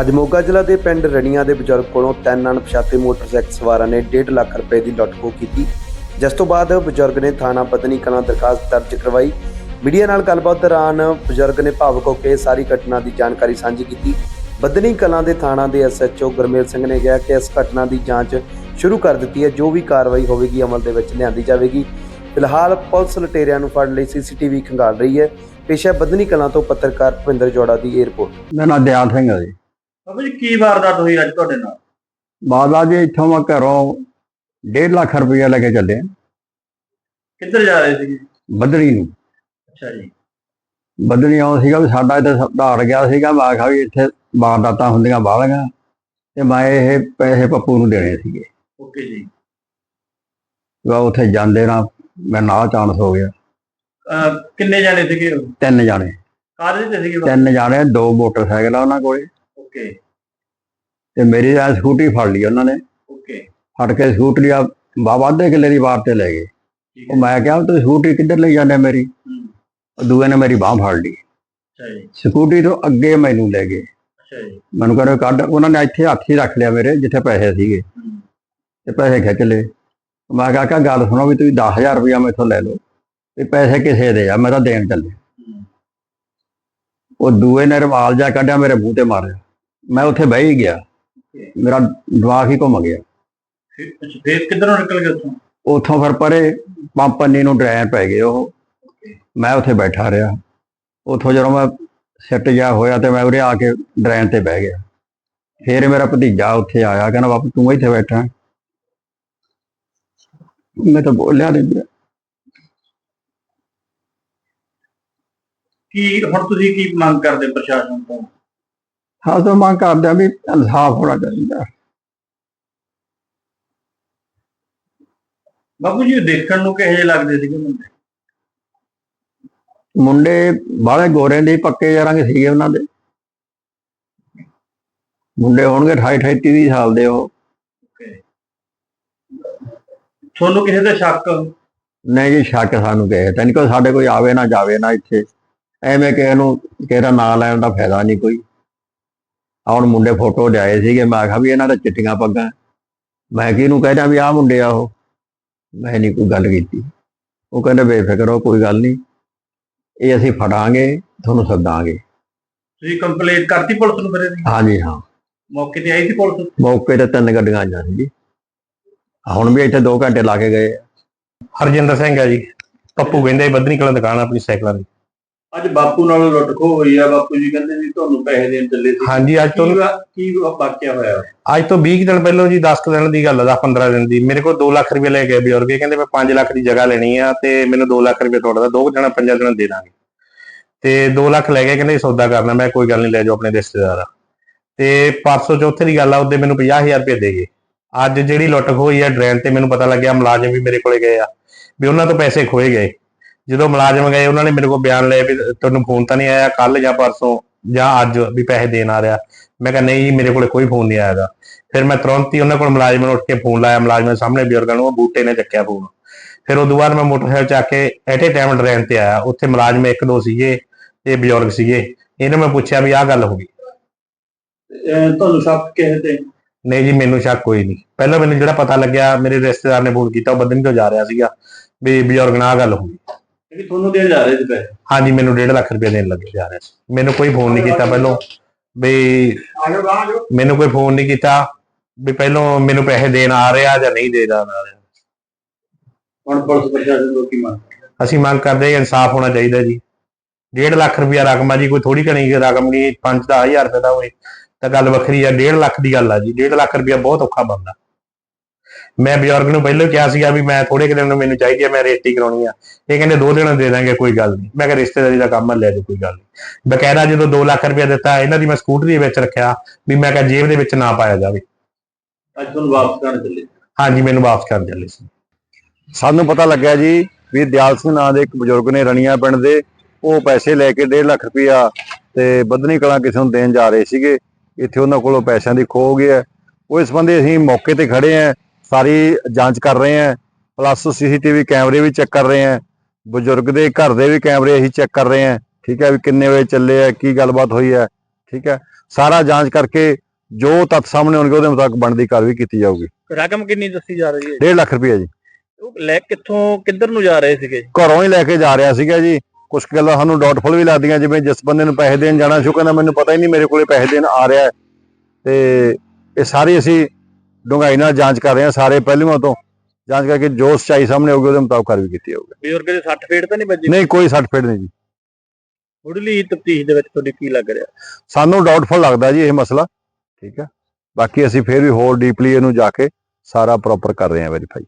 ਅੱਜ ਮੋਗਾ ਜ਼ਿਲ੍ਹਾ ਦੇ ਪਿੰਡ ਰਣੀਆਂ ਦੇ ਬਜ਼ੁਰਗ ਕੋਲੋਂ ਤਿੰਨ ਅਣਪਛਾਤੇ ਮੋਟਰਸਾਈਕਲ ਸਵਾਰਾਂ ਨੇ 1.5 ਲੱਖ ਰੁਪਏ ਦੀ ਲੁੱਟ-ਖੋਹ ਕੀਤੀ। ਜਿਸ ਤੋਂ ਬਾਅਦ ਬਜ਼ੁਰਗ ਨੇ ਥਾਣਾ ਪਤਨੀ ਕਲਾਂ ਦਰਖਾਸਤ ਦਰਜ ਕਰਵਾਈ। ਮੀਡੀਆ ਨਾਲ ਗੱਲਬਾਤ ਦੌਰਾਨ ਬਜ਼ੁਰਗ ਨੇ ਭਾਵਕ ਹੋ ਕੇ ਸਾਰੀ ਘਟਨਾ ਦੀ ਜਾਣਕਾਰੀ ਸਾਂਝੀ ਕੀਤੀ। ਬਦਨੀ ਕਲਾਂ ਦੇ ਥਾਣਾ ਦੇ ਐਸਐਚਓ ਗੁਰਮੇਲ ਸਿੰਘ ਨੇ ਕਿਹਾ ਕਿ ਇਸ ਘਟਨਾ ਦੀ ਜਾਂਚ ਸ਼ੁਰੂ ਕਰ ਦਿੱਤੀ ਹੈ। ਜੋ ਵੀ ਕਾਰਵਾਈ ਹੋਵੇਗੀ ਅਮਲ ਦੇ ਵਿੱਚ ਲਿਆਂਦੀ ਜਾਵੇਗੀ। ਫਿਲਹਾਲ ਪੁਲਿਸ ਲਟੇਰਿਆਂ ਨੂੰ ਫੜ ਲਈ ਸੀਸੀਟੀਵੀ ਖੰਗਾਲ ਰਹੀ ਹੈ। ਪੇਸ਼ਾ ਬਦਨੀ ਕਲਾਂ ਤੋਂ ਪੱਤਰਕਾਰ ਭੁਪਿੰਦਰ ਜੋੜਾ ਦੀ ਇਹ ਰਿਪੋਰਟ। ਮੇਰਾ ਨਾਮ ਦਿਆਲ ਸਿੰਘ ਹੈ ਜੀ। ਬਾਬਾ ਜੀ ਕੀ ਵਾਰਦਾਤ ਹੋਈ ਅੱਜ ਤੁਹਾਡੇ ਨਾਲ? ਬਾਬਾ ਜੀ ਇੱਥੋਂ ਮੈਂ ਘਰੋਂ 1.5 ਲੱਖ ਰੁਪਇਆ ਲੈ ਕੇ ਚੱਲੇ। ਕਿੱਧਰ ਜਾ ਰਹੇ ਸੀਗੇ? ਬੱਦੜੀ ਨੂੰ। ਅੱਛਾ ਜੀ। ਬੱਦੜੀ ਆਉਂ ਸੀਗਾ ਵੀ ਸਾਡਾ ਇੱਥੇ ਸੁਧਾਰ ਗਿਆ ਸੀਗਾ ਮੈਂ ਆਖਿਆ ਵੀ ਇੱਥੇ ਵਾਰਦਾਤਾਂ ਹੁੰਦੀਆਂ ਬਾਹਲੀਆਂ ਤੇ ਮੈਂ ਇਹ ਪੈਸੇ ਪੱਪੂ ਨੂੰ ਦੇਣੇ ਸੀਗੇ। ਓਕੇ ਜੀ। ਵਾ ਉੱਥੇ ਜਾਂਦੇ ਨਾ ਮੈਂ ਨਾਲ ਚਾਂਸ ਹੋ ਗਿਆ। ਕਿੰਨੇ ਜਾਣੇ ਸੀਗੇ? ਤਿੰਨ ਜਾਣੇ। ਕਾਹਦੇ ਤੇ ਸੀਗੇ? ਤਿੰਨ ਜਾਣੇ ਦੋ ਮੋਟਰਸਾਈਕਲ ਆ ਉਹਨਾਂ ਕੋਲੇ। ਓਕੇ ਤੇ ਮੇਰੀ ਆ ਸਕੂਟੀ ਫੜ ਲਈ ਉਹਨਾਂ ਨੇ। ਓਕੇ ਫੜ ਕੇ ਸਕੂਟਰੀ ਆ ਬਾਬਾ ਅੱਧੇ ਕਿੱਲੇ ਦੀ ਵਾਰ ਤੇ ਲੈ ਗਏ। ਉਹ ਮੈਂ ਕਿਹਾ ਵੀ ਤੁਸੀਂ ਸਕੂਟਰੀ ਕਿੱਧਰ ਲਈ ਜਾਂਦੇ ਮੇਰੀ? ਦੂਏ ਨੇ ਮੇਰੀ ਬਾਹ ਫੜ ਲਈ। ਅੱਛਾ ਜੀ। ਸਕੂਟਰੀ ਤੋਂ ਅੱਗੇ ਮੈਨੂੰ ਲੈ ਗਏ। ਅੱਛਾ ਜੀ। ਮੈਨੂੰ ਕਹਿੰਦੇ ਕੱਢ। ਉਹਨਾਂ ਨੇ ਇੱਥੇ ਹੱਥ ਹੀ ਰੱਖ ਲਿਆ ਮੇਰੇ ਜਿੱਥੇ ਪੈਸੇ ਸੀਗੇ। ਤੇ ਪੈਸੇ ਖਿੱਚ ਲਏ। ਮੈਂ ਕਿਹਾ ਕਾ ਗੱਲ ਸੁਣੋ ਵੀ ਤੁਸੀਂ 10000 ਰੁਪਇਆ ਮੈਥੋਂ ਲੈ ਲਓ। ਤੇ ਪੈਸੇ ਕਿਸੇ ਦੇ ਆ ਮੈਂ ਤਾਂ ਦੇਣ ਚੱਲੇ ਉਹ ਦੂਏ ਨੇ ਰਵਾਲ ਜਾ ਕੱਢਿਆ ਮੇਰੇ ਮੂੰਹ ਤੇ ਮਾਰਿਆ। ਮੈਂ ਉੱਥੇ ਬਹਿ ਹੀ ਗਿਆ। ਮੇਰਾ ਦਿਮਾਗ ਹੀ ਘੁੰਮ ਗਿਆ। ਫਿਰ ਅੱਛਾ, ਫਿਰ ਕਿੱਧਰੋਂ ਨਿਕਲ ਗਏ ਉੱਥੋਂ? ਉੱਥੋਂ ਫਿਰ ਪਰੇ ਪੰਪਨੀ ਨੂੰ ਡਰਾਈਵ ਪੈ ਗਏ ਉਹ। ਮੈਂ ਉੱਥੇ ਬੈਠਾ ਰਿਹਾ। ਉੱਥੋਂ ਜਦੋਂ ਮੈਂ ਸਿੱਟ ਜਾ ਹੋਇਆ ਤੇ ਮੈਂ ਉਰੇ ਆ ਕੇ ਡਰਾਈਵ ਤੇ ਬਹਿ ਗਿਆ। ਫਿਰ ਮੇਰਾ ਭਤੀਜਾ ਉੱਥੇ ਆਇਆ ਕਹਿੰਦਾ ਬਾਪੂ ਤੂੰ ਇੱਥੇ ਬੈਠਾ ਹੈ?" ਮੈਂ ਤਾਂ ਬੋਲਿਆ ਨਹੀਂ ਗਿਆ। ਕੀ ਹੁਣ ਤੁਸੀਂ ਕੀ ਮੰਗ ਕਰਦੇ ਪ੍ਰਸ਼ਾਸਨ ਤੋਂ? ਹਾਂ ਤਾਂ ਮੰਗ ਕਰਦੇ ਆ ਵੀ ਇਨਸਾਫ ਹੋਣਾ ਚਾਹੀਦਾ। ਬਾਬੂ ਜੀ ਦੇਖਣ ਨੂੰ ਕਿਹੋ ਜਿਹੇ ਲੱਗਦੇ ਸੀਗੇ ਮੁੰਡੇ? ਮੁੰਡੇ ਬਾਹਲੇ ਗੋਰੇ ਦੇ ਪੱਕੇ ਰੰਗ ਸੀਗੇ ਉਹਨਾਂ ਦੇ। ਮੁੰਡੇ ਹੋਣਗੇ 28 38 30 ਸਾਲ ਦੇ ਉਹ। ਤੁਹਾਨੂੰ ਕਿਸੇ ਤੇ ਸ਼ੱਕ? ਨਹੀਂ ਜੀ ਸ਼ੱਕ ਸਾਨੂੰ ਕਿਸੇ ਤੇ ਨਹੀਂ ਕੋਈ ਸਾਡੇ ਕੋਈ ਆਵੇ ਨਾ ਜਾਵੇ ਨਾ ਇੱਥੇ। ਐਵੇਂ ਕਿਸੇ ਨੂੰ ਕਿਸੇ ਦਾ ਨਾਂ ਲੈਣ ਦਾ ਫਾਇਦਾ ਨਹੀਂ ਕੋਈ। ਆਹ ਹੁਣ ਮੁੰਡੇ ਫੋਟੋ ਲਿਆਏ ਸੀਗੇ ਮੈਂ ਆਖਿਆ ਵੀ ਇਹਨਾਂ ਦਾ ਚਿੱਟੀਆਂ ਪੱਗਾਂ। ਮੈਂ ਕਿਹਨੂੰ ਕਹਿਦਾ ਵੀ ਆਹ ਮੁੰਡੇ ਆ ਉਹ? ਮੈਂ ਨਹੀਂ ਕੋਈ ਗੱਲ ਕੀਤੀ। ਉਹ ਕਹਿੰਦੇ ਬੇਫਿਕਰ ਹੋ ਕੋਈ ਗੱਲ ਨਹੀਂ। ਇਹ ਅਸੀਂ ਫੜਾਂਗੇ ਤੁਹਾਨੂੰ ਸੱਦਾਂਗੇ। ਤੁਸੀਂ ਕੰਪਲੇਂਟ ਕਰਤੀ ਪੁਲਿਸ ਨੂੰ ਫਿਰ ਇਹਦੀ? ਹਾਂਜੀ ਹਾਂ। ਮੌਕੇ ਤੇ ਆਈ ਸੀ ਪੁਲਿਸ? ਮੌਕੇ ਤੇ ਤਿੰਨ ਗੱਡੀਆਂ ਆਈਆਂ ਸੀ ਜੀ। ਹੁਣ ਵੀ ਇੱਥੇ 2 ਘੰਟੇ ਲਾ ਕੇ ਗਏ। ਹਰਜਿੰਦਰ ਸਿੰਘ ਹੈ ਜੀ। ਪੱਪੂ ਕਹਿੰਦੇ ਬੱਦਨੀ ਕਲਾਂ ਦੁਕਾਨ ਆਪਣੀ ਸਾਈਕਲਾਂ ਦੀ। ਅੱਜ ਬਾਪੂ ਨਾਲ ਲੁੱਟ ਖੋਹ ਹੋਈ ਆ ਬਾਪੂ ਜੀ ਕਹਿੰਦੇ ਵੀ ਤੁਹਾਨੂੰ ਪੈਸੇ ਦੇਣ ਚੱਲੇ ਸੀ। ਹਾਂਜੀ ਅੱਜ ਤੋਂ ਕੀ ਵਾ- ਕੀ ਵਾਕਿਆ ਹੋਇਆ ਅੱਜ ਤੋਂ 20 ਕੁ ਦਿਨ ਪਹਿਲਾਂ ਜੀ 10 ਕੁ ਦਿਨ ਦੀ ਗੱਲ ਆ 10 15 ਦਿਨ ਦੀ। ਮੇਰੇ ਕੋਲ 2 ਲੱਖ ਰੁਪਏ ਲੈ ਕੇ ਬਜ਼ੁਰਗ ਇਹ ਕਹਿੰਦੇ ਮੈਂ 5 ਲੱਖ ਦੀ ਜਗ੍ਹਾ ਲੈਣੀ ਆ ਤੇ ਮੈਨੂੰ 2 ਲੱਖ ਰੁਪਏ ਤੁਹਾਡਾ ਦੋ ਕੁ ਦਿਨਾਂ ਪੰਜਾਂ ਦਿਨਾਂ ਦੇ ਦਾਂਗੇ। ਤੇ 2 ਲੱਖ ਲੈ ਕੇ ਕਹਿੰਦੇ ਸੌਦਾ ਕਰਨਾ ਮੈਂ ਕੋਈ ਗੱਲ ਨਹੀਂ ਲੈ ਜਾਓ ਆਪਣੇ ਰਿਸ਼ਤੇਦਾਰ ਆ। ਤੇ ਪਰਸੋਂ ਚੌਥੇ ਦੀ ਗੱਲ ਆ ਉਹਦੇ ਮੈਨੂੰ 50000 ਰੁਪਏ ਦੇ ਗਏ। ਅੱਜ ਜਿਹੜੀ ਲੁੱਟ ਖੋਈ ਆ ਡਰੇਨ ਤੇ ਮੈਨੂੰ ਪਤਾ ਲੱਗਿਆ ਮੁਲਾਜ਼ਮ ਵੀ ਮੇਰੇ ਕੋਲੇ ਗਏ ਆ ਵੀ ਉਹਨਾਂ ਤੋਂ ਪੈਸੇ ਖੋਏ ਗਏ। ਜਦੋਂ ਮੁਲਾਜ਼ਮ ਗਏ ਉਹਨਾਂ ਨੇ ਮੇਰੇ ਕੋਲ ਬਿਆਨ ਲਏ ਵੀ ਤੁਹਾਨੂੰ ਫੋਨ ਤਾਂ ਨਹੀਂ ਆਇਆ ਕੱਲ ਜਾਂ ਪਰਸੋਂ ਜਾਂ ਅੱਜ ਵੀ ਪੈਸੇ ਦੇਣ ਆ ਰਿਹਾ। ਮੈਂ ਕਿਹਾ ਨਹੀਂ ਮੇਰੇ ਕੋਲੇ ਕੋਈ ਫੋਨ ਨਹੀਂ ਆਇਆਗਾ ਫਿਰ ਮੈਂ ਤੁਰੰਤ ਹੀ ਉਹਨਾਂ ਕੋਲ ਮੁਲਾਜ਼ਮ ਨੂੰ ਉੱਠ ਕੇ ਫੋਨ ਲਾਇਆ। ਮੁਲਾਜ਼ਮ ਦੇ ਸਾਹਮਣੇ ਬਜ਼ੁਰਗਾਂ ਨੂੰ ਉਹ ਬੂਟੇ ਨੇ ਚੱਕਿਆ ਫੋਨ ਫਿਰ ਉਦੋਂ ਬਾਅਦ ਮੈਂ ਮੋਟਰਸਾਈਕਲ ਚੱਕ ਕੇ ਐਟੇ ਟਾਈਮ ਡਰੇਨ ਤੇ ਆਇਆ। ਉੱਥੇ ਮੁਲਾਜ਼ਮ ਇੱਕ ਦੋ ਸੀਗੇ ਤੇ ਬਜ਼ੁਰਗ ਸੀਗੇ। ਇਹਨਾਂ ਮੈਂ ਪੁੱਛਿਆ ਵੀ ਆਹ ਗੱਲ ਹੋ ਗਈ। ਤੁਹਾਨੂੰ ਸ਼ੱਕ ਕਿਸੇ ਤੇ? ਨਹੀਂ ਜੀ ਮੈਨੂੰ ਸ਼ੱਕ ਕੋਈ ਨਹੀਂ। ਪਹਿਲਾਂ ਮੈਨੂੰ ਜਿਹੜਾ ਪਤਾ ਲੱਗਿਆ ਮੇਰੇ ਰਿਸ਼ਤੇਦਾਰ ਨੇ ਫੋਨ ਕੀਤਾ ਉਹ ਬੱਦਨੀ ਤੋਂ ਜਾ ਰਿਹਾ ਸੀਗਾ ਵੀ ਬਜ਼ੁਰਗ ਨਾਲ ਗੱਲ ਹੋ ਗਈ। ਕਿ ਤੁਹਾਨੂੰ ਦੇਣ ਜਾ ਰਹੇ ਸੀ ਪੈਸੇ? ਹਾਂਜੀ ਮੈਨੂੰ 1.5 ਲੱਖ ਰੁਪਏ ਦੇਣ ਲੱਗੇ ਜਾ ਰਿਹਾ ਸੀ। ਮੈਨੂੰ ਕੋਈ ਫੋਨ ਨਹੀਂ ਕੀਤਾ ਪਹਿਲਾਂ ਵੀ ਮੈਨੂੰ ਕੋਈ ਫੋਨ ਨਹੀਂ ਕੀਤਾ ਵੀ ਪਹਿਲਾਂ ਮੈਨੂੰ ਪੈਸੇ ਦੇਣ ਆ ਰਿਹਾ ਜਾਂ ਨਹੀਂ ਦੇ ਰਿਹਾ। ਹੁਣ ਪੁਲਿਸ ਪ੍ਰਸ਼ਾਸਨ ਤੋਂ ਕੀ ਮੰਗ? ਅਸੀਂ ਮੰਗ ਕਰਦੇ ਹਾਂ ਇਨਸਾਫ ਹੋਣਾ ਚਾਹੀਦਾ ਜੀ। 1.5 ਲੱਖ ਰੁਪਇਆ ਰਕਮ ਆ ਜੀ ਕੋਈ ਥੋੜੀ ਘਣੀ ਰਕਮ ਨਹੀਂ 5-10000 ਰੁਪਏ ਦਾ ਹੋਏ ਤਾਂ ਗੱਲ ਵੱਖਰੀ ਆ 1.5 ਲੱਖ ਦੀ ਗੱਲ ਆ ਜੀ। 1.5 ਲੱਖ ਰੁਪਇਆ ਬਹੁਤ ਔਖਾ ਬਣਦਾ। ਮੈਂ ਬਜ਼ੁਰਗ ਨੂੰ ਪਹਿਲਾਂ ਹੀ ਕਿਹਾ ਸੀਗਾ ਵੀ ਮੈਂ ਥੋੜੇ ਕੁ ਦਿਨ ਨੂੰ ਮੈਨੂੰ ਚਾਹੀਦੀ ਆ ਮੈਂ ਰੇਟੀ ਕਰਾਉਣੀ ਆ। ਇਹ ਕਹਿੰਦੇ ਦੋ ਦਿਨ ਦੇ ਦਾਂਗੇ ਕੋਈ ਗੱਲ ਨਹੀਂ। ਮੈਂ ਕਿਹਾ ਰਿਸ਼ਤੇਦਾਰੀ ਦਾ ਕੰਮ ਆ ਲੈ ਜਾਓ ਕੋਈ ਗੱਲ ਨਹੀਂ। ਬਕਾਇਦਾ ਜਦੋਂ 2 ਲੱਖ ਰੁਪਇਆ ਦਿੱਤਾ ਇਹਨਾਂ ਦੀ ਮੈਂ ਸਕੂਟਰੀ ਵਿੱਚ ਰੱਖਿਆ ਵੀ ਮੈਂ ਕਿਹਾ ਜੇਬ ਦੇ ਵਿੱਚ ਨਾ ਪਾਇਆ ਜਾਵੇ। ਅੱਜ ਤੁਹਾਨੂੰ ਵਾਪਸ ਕਰਨ ਚੱਲੇ ਹਾਂਜੀ ਮੈਨੂੰ ਵਾਪਸ ਕਰ ਚੱਲੇ ਸੀ। ਸਾਨੂੰ ਪਤਾ ਲੱਗਿਆ ਜੀ ਵੀ ਦਿਆਲ ਸਿੰਘ ਨਾਂ ਦੇ ਇੱਕ ਬਜ਼ੁਰਗ ਨੇ ਰਣੀਆਂ ਪਿੰਡ ਦੇ ਉਹ ਪੈਸੇ ਲੈ ਕੇ 1.5 ਲੱਖ ਰੁਪਇਆ ਤੇ ਬੱਦਨੀ ਕਲਾਂ ਕਿਸੇ ਨੂੰ ਦੇਣ ਜਾ ਰਹੇ ਸੀਗੇ। ਇੱਥੇ ਉਹਨਾਂ ਕੋਲੋਂ ਪੈਸਿਆਂ ਦੀ ਖੋਹ ਹੋ ਗਈ ਹੈ। ਉਹ ਇਸ ਸੰਬੰਧੀ ਅਸੀਂ ਮੌਕੇ ਤੇ ਖੜੇ ਆਂ ਸਾਰੀ ਜਾਂਚ ਕਰ ਰਹੇ ਆਂ ਪਲੱਸ ਸੀਸੀਟੀਵੀ ਕੈਮਰੇ ਵੀ ਚੈੱਕ ਕਰ ਰਹੇ ਆਂ ਬਜ਼ੁਰਗ ਦੇ ਘਰ ਦੇ ਵੀ ਕੈਮਰੇ ਅਸੀਂ ਚੈੱਕ ਕਰ ਰਹੇ ਆਂ ਠੀਕ ਹੈ ਵੀ ਕਿੰਨੇ ਵਜੇ ਚੱਲੇ ਆ ਕੀ ਗੱਲਬਾਤ ਹੋਈ ਹੈ ਠੀਕ ਹੈ ਸਾਰਾ ਜਾਂਚ ਕਰਕੇ ਜੋ ਤੱਥ ਸਾਹਮਣੇ ਆਉਣਗੇ ਉਹਦੇ ਮੁਤਾਬਕ ਬਣਦੀ ਕਾਰਵਾਈ ਕੀਤੀ ਜਾਊਗੀ। ਰਕਮ ਕਿੰਨੀ ਦੱਸੀ ਜਾ ਰਹੀ ਹੈ? 1.5 ਲੱਖ ਰੁਪਏ ਜੀ। ਉਹ ਲੈ ਕਿੱਥੋਂ ਕਿੱਧਰ ਨੂੰ ਜਾ ਰਹੇ ਸੀਗੇ? ਘਰੋਂ ਹੀ ਲੈ ਕੇ ਜਾ ਰਿਹਾ ਸੀਗਾ ਜੀ। ਕੁਝ ਗੱਲਾਂ ਸਾਨੂੰ ਡਾਊਟਫੁਲ ਵੀ ਲੱਗਦੀਆਂ ਜਿਵੇਂ ਜਿਸ ਬੰਦੇ ਨੂੰ ਪੈਸੇ ਦੇਣ ਜਾਣਾ ਸੀ ਉਹ ਕਹਿੰਦਾ ਮੈਨੂੰ ਪਤਾ ਹੀ ਨਹੀਂ ਮੇਰੇ ਕੋਲੇ ਪੈਸੇ ਦੇਣ ਆ ਰਿਹਾ ਹੈ। ਤੇ ਇਹ ਸਾਰੀ ਅਸੀਂ ਡੂੰਘਾਈ ਨਾਲ ਜਾਂਚ ਕਰ ਰਹੇ ਹਾਂ ਸਾਰੇ ਪਹਿਲੂਆਂ ਤੋਂ। ਜਾਂਚ ਕਰਕੇ ਜੋ ਸੱਚਾਈ ਸਾਹਮਣੇ ਆਊਗੀ ਉਹਦੇ ਮੁਤਾਬਕ ਕਾਰਵਾਈ ਕੀਤੀ ਜਾਊਗੀ। ਬਜ਼ੁਰਗ ਦੇ 60 ਫੇਟ ਤਾਂ ਨਹੀਂ ਵੱਜੀ? ਨਹੀਂ ਕੋਈ ਸੱਟ ਫੇੜ ਨਹੀਂ ਜੀ। ਮੁੱਢਲੀ ਤਫਤੀਸ਼ ਦੇ ਵਿੱਚ ਤੁਹਾਡੀ ਕੀ ਲੱਗ ਰਿਹਾ? ਸਾਨੂੰ ਡਾਊਟਫੁਲ ਲੱਗਦਾ ਜੀ ਇਹ ਮਸਲਾ। ਠੀਕ ਹੈ। ਬਾਕੀ ਅਸੀਂ ਫਿਰ ਵੀ ਹੋਰ ਡੀਪਲੀ ਇਹਨੂੰ ਜਾ ਕੇ ਸਾਰਾ ਪ੍ਰੋਪਰ ਕਰ ਰਹੇ ਹਾਂ ਵੈਰੀਫਾਈ